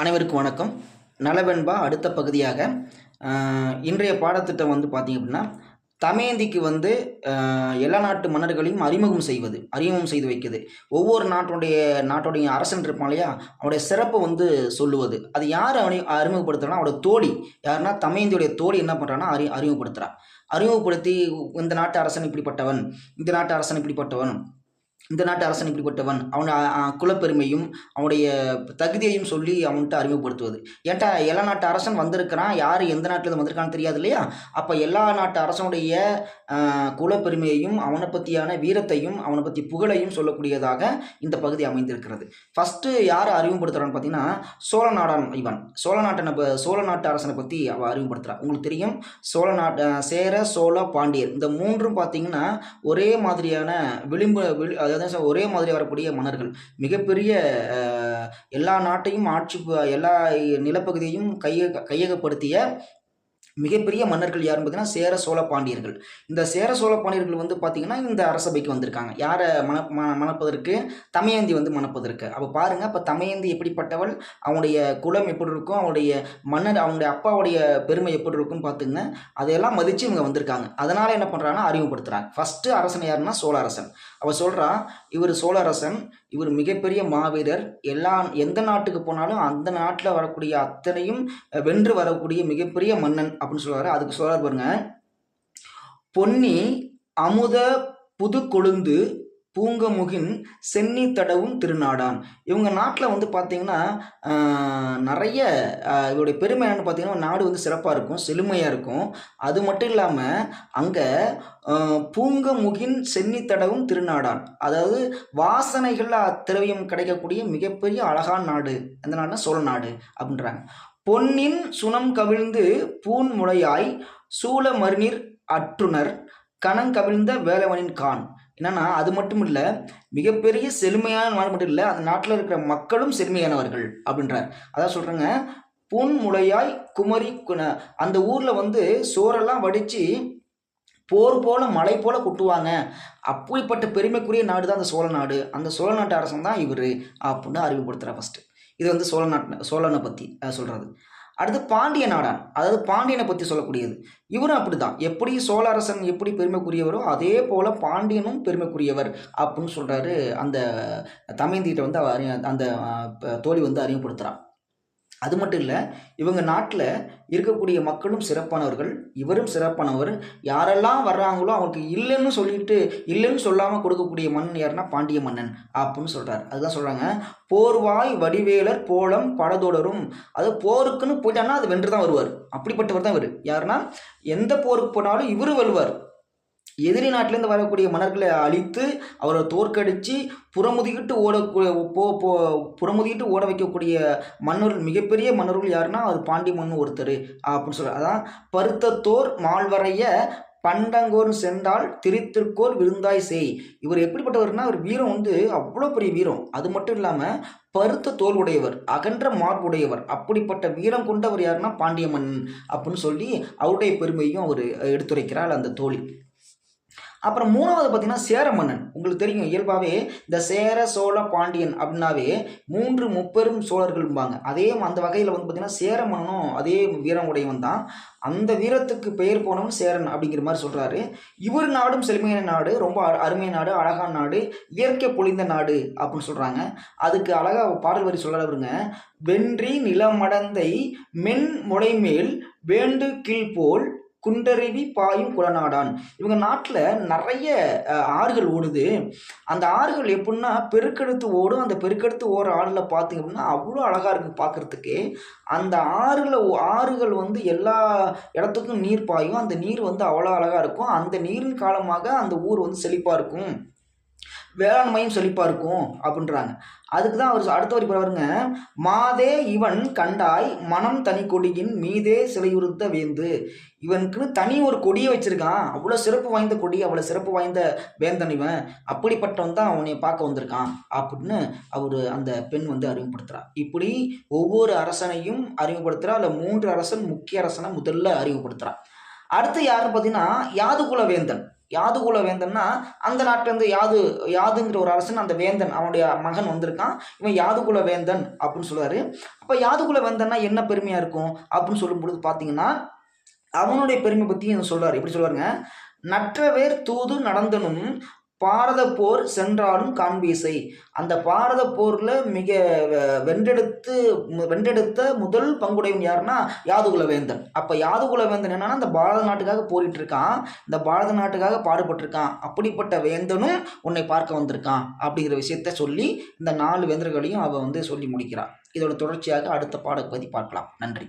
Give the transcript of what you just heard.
அனைவருக்கும் வணக்கம். நலவெண்பா அடுத்த பகுதியாக இன்றைய பாடத்திட்டம் வந்து பார்த்தீங்க அப்படின்னா தமேந்திக்கு வந்து எல்லா நாட்டு மன்னர்களையும் அறிமுகம் செய்வது அறிமுகம் செய்து வைக்கிறது. ஒவ்வொரு நாட்டுடைய நாட்டுடைய அரசன் இருப்பான் இல்லையா? அவருடைய சிறப்பை வந்து சொல்லுவது. அது யார் அறி அறிமுகப்படுத்துறான்னா அவரோட தோழி. யாருன்னா தமேந்தியுடைய தோழி என்ன பண்ணுறான்னா அறி அறிமுகப்படுத்துகிறான் அறிமுகப்படுத்தி இந்த நாட்டு அரசன் இப்படிப்பட்டவன் இந்த நாட்டு அரசன் இப்படிப்பட்டவன். இந்த நாட்டு அரசன் இப்படிப்பட்டவன். அவன் குலப்பெருமையும் அவனுடைய தகுதியையும் சொல்லி அவன்கிட்ட அறிமுகப்படுத்துவது. ஏன்டா எல்லா நாட்டு அரசன் வந்திருக்கிறான் யார் எந்த நாட்டில் வந்திருக்கான்னு தெரியாது இல்லையா? அப்போ எல்லா நாட்டு அரசனுடைய குலப்பெருமையையும் அவனை பற்றியான வீரத்தையும் அவனை பற்றி புகழையும் சொல்லக்கூடியதாக இந்த பகுதி அமைந்திருக்கிறது. ஃபஸ்ட்டு யார் அறிமுகப்படுத்துகிறான்னு பார்த்தீங்கன்னா சோழ நாடான் இவன். சோழ நாட்டை நம்ம சோழ நாட்டு அரசனை பற்றி அவள் அறிமுகப்படுத்துகிறான் உங்களுக்கு தெரியும் சோழ நாட்டு சேர சோழ பாண்டியர். இந்த மூன்றும் பார்த்தீங்கன்னா ஒரே மாதிரியான விளிம்பு விளி அதாவது சார் ஒரே மாதிரி வரக்கூடிய மன்னர்கள். மிகப்பெரிய எல்லா நாட்டையும் ஆட்சி எல்லா நிலப்பகுதியையும் கைய கையகப்படுத்திய மிகப்பெரிய மன்னர்கள் யாருன்னு பார்த்தீங்கன்னா சேர சோழ பாண்டியர்கள். இந்த சேர சோழ பாண்டியர்கள் வந்து பார்த்தீங்கன்னா இந்த அரசபைக்கு வந்திருக்காங்க. யாரை மன ம- மணப்பதற்கு? தமயந்தி வந்து மணப்பதற்கு. அப்போ பாருங்க அப்போ தமயந்தி எப்படிப்பட்டவள்? அவனுடைய குலம் எப்படி இருக்கும்? அவனுடைய மன்னர் அவனுடைய அப்பாவுடைய பெருமை எப்படி இருக்கும்னு பார்த்துங்க. அதையெல்லாம் மதித்து இவங்க வந்திருக்காங்க. அதனால் என்ன பண்ணுறாங்கன்னா அறிமுகப்படுத்துகிறாங்க ஃபஸ்ட்டு அரசன் யாருன்னா சோழ அரசன். அவள் சொல்கிறா இவர் சோழ அரசன் இவர் மிகப்பெரிய மாவீரர். எல்லா எந்த நாட்டுக்கு போனாலும் அந்த நாட்டில் வரக்கூடிய அத்தனையும் வென்று வரக்கூடிய மிகப்பெரிய மன்னன். அப்படின்னு சொல்றாரு அதுக்கு சொல்றாரு பாருங்க. பொன்னி அமுத புது கொழுந்து பூங்கமுகின் சென்னி தடவும் திருநாடான். இவங்க நாட்டில் வந்து பார்த்தீங்கன்னா நிறைய இவருடைய பெருமை பார்த்தீங்கன்னா நாடு வந்து சிறப்பாக இருக்கும் செழுமையாக இருக்கும். அது மட்டும் இல்லாமல் அங்கே பூங்கமுகின் சென்னி தடவும் திருநாடான். அதாவது வாசனைகள் திரவியம் கிடைக்கக்கூடிய மிகப்பெரிய அழகான நாடு. எந்த நாடுனா சோழ நாடு அப்படின்றாங்க. பொன்னின் சுனம் கவிழ்ந்து பூன் முளையாய் சூழ மறுநீர் அற்றுணர் கணங்கவிழ்ந்த வேலவனின் கான். என்னன்னா அது மட்டும் இல்லை மிகப்பெரிய செழுமையான நாடு மட்டும் இல்லை அந்த நாட்டில் இருக்கிற மக்களும் செழுமையானவர்கள் அப்படின்றார். அதான் சொல்கிறேங்க புன் முளையாய் குமரி குண அந்த ஊரில் வந்து சோறெல்லாம் வடித்து போர் போல மலை போல கொட்டுவாங்க. அப்படிப்பட்ட பெருமைக்குரிய நாடு தான் அந்த சோழ நாடு. அந்த சோழ நாட்டு அரசன் தான் இவர் அப்படின்னு அறிமுகப்படுத்துகிறா ஃபஸ்ட்டு இது வந்து சோழ நாட்டு சோழனை பற்றி சொல்கிறது அடுத்து பாண்டிய நாடான் அதாவது பாண்டியனை பற்றி சொல்லக்கூடியது. இவரும் அப்படி தான் எப்படி சோழ அரசன் எப்படி பெருமைக்குரியவரோ அதே போல் பாண்டியனும் பெருமைக்குரியவர் அப்படின்னு சொல்கிறாரு அந்த தமிழ்ந்திகிட்ட வந்து அறி அந்த தோழி வந்து அறிமுகப்படுத்துகிறான் அது மட்டும் இல்லை இவங்க நாட்டில் இருக்கக்கூடிய மக்களும் சிறப்பானவர்கள் இவரும் சிறப்பானவர். யாரெல்லாம் வர்றாங்களோ அவருக்கு இல்லைன்னு சொல்லிட்டு இல்லைன்னு சொல்லாமல் கொடுக்கக்கூடிய மன்னன் யாருன்னா பாண்டிய மன்னன் அப்படின்னு சொல்கிறார் அதுதான் சொல்கிறாங்க போர்வாய் வடிவேலர் போலம் படதொடரும் அது போருக்குன்னு போயிட்டான்னா அது வென்று தான் வருவார். அப்படிப்பட்டவர் தான் இவர். யாருன்னா எந்த போருக்கு போனாலும் இவரும் வருவார் எதிரி நாட்டிலேருந்து வரக்கூடிய மன்னர்களை அழித்து அவரை தோற்கடித்து புறமுதுகிட்டு ஓடக்கூடிய போ போ புறமுதுகிட்டு ஓட வைக்கக்கூடிய மன்னர்கள் மிகப்பெரிய மன்னர்கள் யாருன்னா அது பாண்டி மன்னு ஒருத்தர் அப்படின்னு சொல்கிறார் அதான் பருத்தத்தோர் மால்வரைய பண்டங்கோர் சென்றால் திரித்திற்கோர் விருந்தாய் செய். இவர் எப்படிப்பட்டவர்னா அவர் வீரம் வந்து அவ்வளோ பெரிய வீரம். அது மட்டும் இல்லாமல் பருத்த தோல் உடையவர் அகன்ற மார்புடையவர் அப்படிப்பட்ட வீரம் கொண்டவர் யாருன்னா பாண்டிய அப்படின்னு சொல்லி அவருடைய பெருமையும் அவர் எடுத்துரைக்கிறார் அந்த தோழி அப்புறம் மூணாவது பார்த்தீங்கன்னா சேர மன்னன் உங்களுக்கு தெரியும் இயல்பாகவே இந்த சேர சோழ பாண்டியன் அப்படின்னாவே மூன்று முப்பெரும் சோழர்கள்பாங்க அதே அந்த வகையில் வந்து பார்த்தீங்கன்னா சேர மன்னனும் அதே வீரம் உடையவன் தான். அந்த வீரத்துக்கு பெயர் போனவன் சேரன் அப்படிங்கிற மாதிரி சொல்கிறாரு இவர் நாடும் செழுமையான நாடு ரொம்ப அ- அருமையான நாடு அழகான நாடு இயற்கை பொழிந்த நாடு அப்படின்னு சொல்கிறாங்க அதுக்கு அழகாக பாடல் வரி சொல்கிறவருங்க வென்றி நிலமடந்தை மென் முளைமேல் வேண்டு கீழ் போல் குண்டருவி பாயும் குளநாடான் இவங்க நாட்டில் நிறைய ஆறுகள் ஓடுது. அந்த ஆறுகள் எப்படின்னா பெருக்கெடுத்து ஓடும். அந்த பெருக்கெடுத்து ஓடுற ஆறில் பார்த்திங்க அப்படின்னா அவ்வளோ அழகாக இருக்குது பார்க்குறதுக்கு அந்த ஆறுல ஆறுகள் வந்து எல்லா இடத்துக்கும் நீர் பாயும். அந்த நீர் வந்து அவ்வளோ அழகாக இருக்கும். அந்த நீரின் காலமாக அந்த ஊர் வந்து செழிப்பாக இருக்கும். வேளாண்மையும் செழிப்பாக இருக்கும் அப்படின்றாங்க. அதுக்கு தான் அவர் அடுத்த வரி பாருங்க. மாதே இவன் கண்டாய் மனம் தனி கொடியின் மீதே சிலையுறுத்த வேந்து. இவனுக்குன்னு தனி ஒரு கொடியை வச்சிருக்கான். அவ்வளோ சிறப்பு வாய்ந்த கொடி அவ்வளோ சிறப்பு வாய்ந்த வேந்தன் இவன். அப்படிப்பட்டவன் தான் அவனை பார்க்க வந்திருக்கான். அப்படின்னு அவர் அந்த பெண் வந்து அறிமுகப்படுத்துறா. இப்படி ஒவ்வொரு அரசனையும் அறிமுகப்படுத்துறா. இல்லை மூன்று அரசன் முக்கிய அரசனை முதல்ல அறிமுகப்படுத்துறா. அடுத்து யாருன்னு பார்த்தீங்கன்னா யாதுகுல வேந்தன். யாதுகுல வேந்தன்னா அந்த நாட்டிலேருந்து யாது யாதுங்கிற ஒரு அரசன் அந்த வேந்தன் அவனுடைய மகன் வந்திருக்கான். இவன் யாதுகுல வேந்தன் அப்படின்னு சொல்லுவார். அப்போ யாதுகுல வேந்தன்னா என்ன பெருமையாக இருக்கும் அப்படின்னு சொல்லும் பொழுது பார்த்தீங்கன்னா அவனுடைய பெருமை பற்றி சொல்லுவார் எப்படி சொல்லுவாருங்க நற்றவேர் தூது நடந்தனும் பாரத போர் சென்றாலும் காண்பீசை. அந்த பாரத போரில் மிக வெ- வென்றெடுத்து வென்றெடுத்த முதல் பங்குடையவன் யாருன்னா யாதுகுல வேந்தன் அப்போ யாதுகுல வேந்தன் என்னன்னா அந்த பாரத நாட்டுக்காக போரிட்டு இருக்கான் இந்த பாரத நாட்டுக்காக பாடுபட்டிருக்கான். அப்படிப்பட்ட வேந்தனும் உன்னை பார்க்க வந்திருக்கான் அப்படிங்கிற விஷயத்த சொல்லி இந்த நாலு வேந்தர்களையும் அவள் வந்து சொல்லி முடிக்கிறான். இதோட தொடர்ச்சியாக அடுத்த பாடப்பதி பார்க்கலாம். நன்றி.